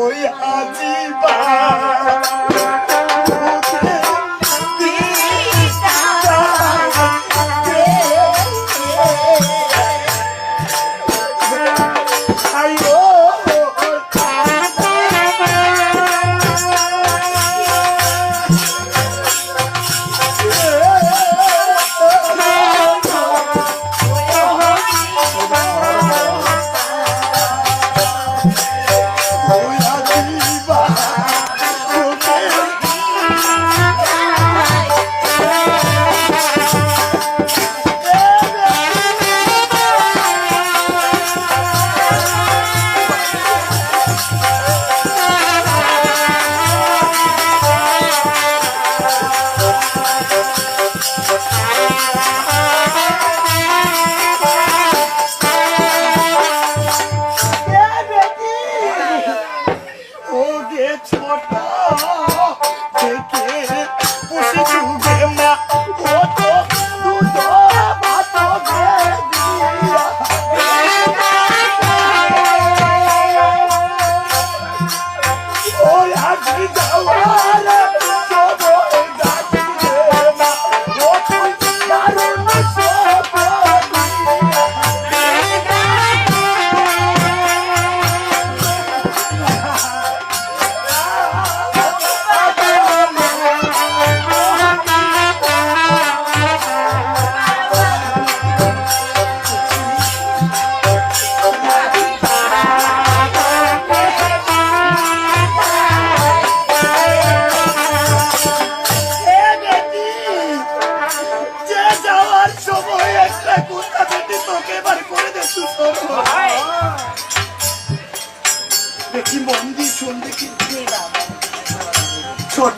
ওই আজিবা ওগে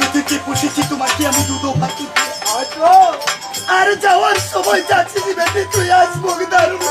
ছোট থেকে পুষেছি তোমাকে আমি দুটো পাখি আর যাওয়ার সময় যাচ্ছি তুই আজ মুখ দারুণ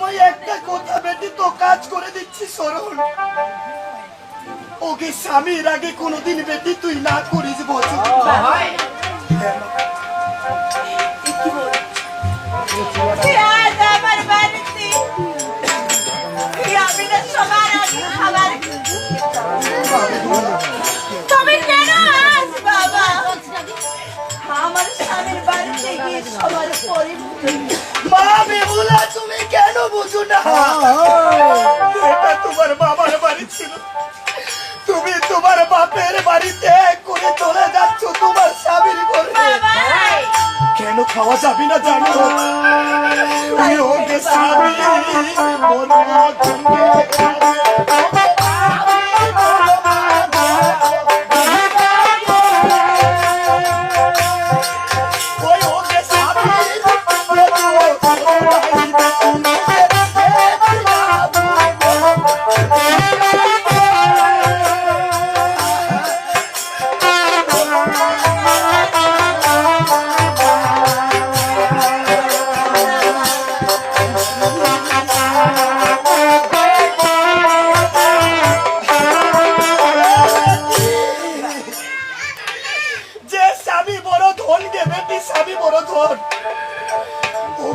সময় একটা কথা বেটি তো কাজ করে দিচ্ছি সরল ওকে স্বামীর আগে কোনোদিন বেটি তুই না করিস বছর আমার কেন আজ বাবা? স্বামীর বাড়িতে গিয়ে সবার পরিবার মা বেহুলা তুমি কেন বুঝো না? এটা তোমার বাবার বাড়ি ছিল। তুমি তোমার বাপের বাড়িতে করে চলে যাচ্ছ তোমার স্বামীর ঘরে। কেন খাওয়া যাবে না জানো? ওকে স্বামী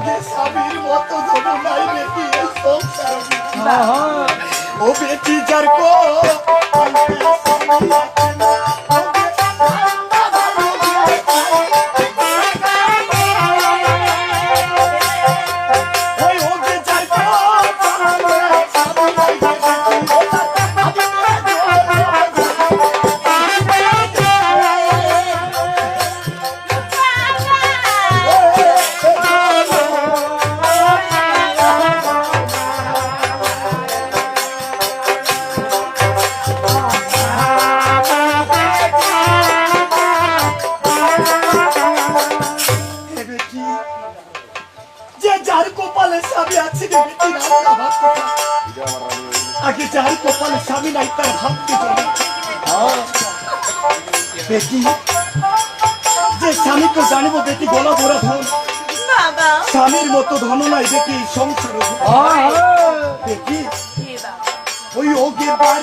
ওকে স্বামীর মতো নাই বেটি এই সংসার? ও বেটি যার কো স্বামী নাই তার ভাবতে পারি বেটি যে স্বামীকে জানিব বেটি গলা ভরা ধন স্বামীর মতো ধন নাই বেটি সংসার বেটি ওই ওকে বাড়ি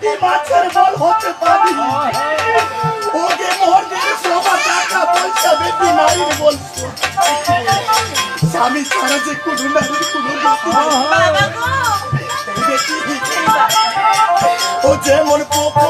বাতি মাছের বল হতে পারি। ওকে মর্দের সবা টাকা পয়সা বেটি নারীর বল স্বামী ছাড়া যে কোনো নারীর কোনো গতি নেই। বেটি ও যেমন পোকো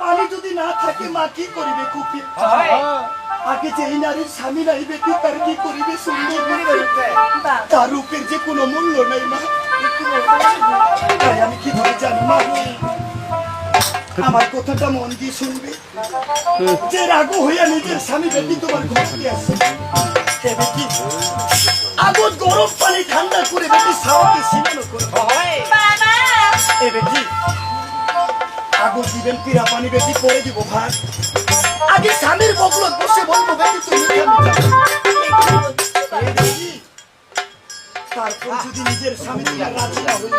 পানি যদি না থাকে মা কি করিবে কুপি আগে যে এই নারীর স্বামী নাই বেটি তার কি করিবে সুন্দর তার রূপের যে কোনো মূল্য নেই মা। তাই আমি কি ধরে জানি মা? আমার কথাটা মন দিয়ে শুনবে। যে রাগু হইয়া নিজের স্বামী বেটি তোমার ঘরকে আসে। হে বেটি আগত গরম পানি ঠান্ডা করে বেটি সাওয়াকে সিনানো করে এ বেটি আগত দিবেন পিরা পানি বেটি করে দিব ভাত আগে স্বামীর বকলত বসে বলব তুমি তারপর যদি নিজের স্বামী রাজি না হইবে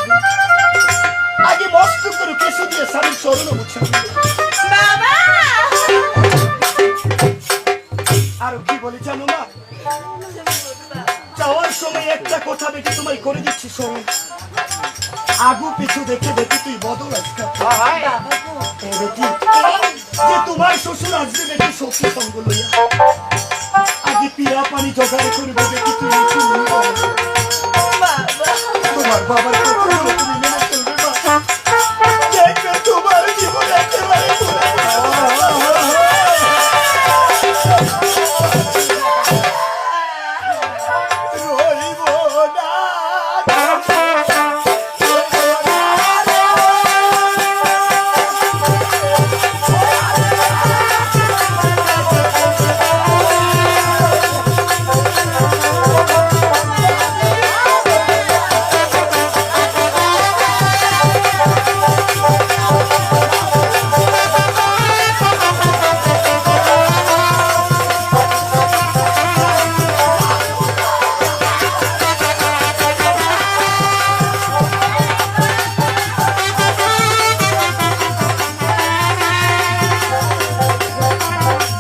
আগে মস্ত করে কেসু দিয়ে স্বামীর চরণ বাবা! আর কি বলি জানো মা? যাওয়ার সময় একটা কথা বেটি তোমায় করে দিচ্ছি শোনো। আগু পিছু দেখে দেখি তুই বদল আসতে যে তোমার শ্বশুর আসবে দেখে শক্তি সঙ্গ লইয়া। আগে পিয়া পানি জোগাড় করবে দেখি তুই তোমার বাবার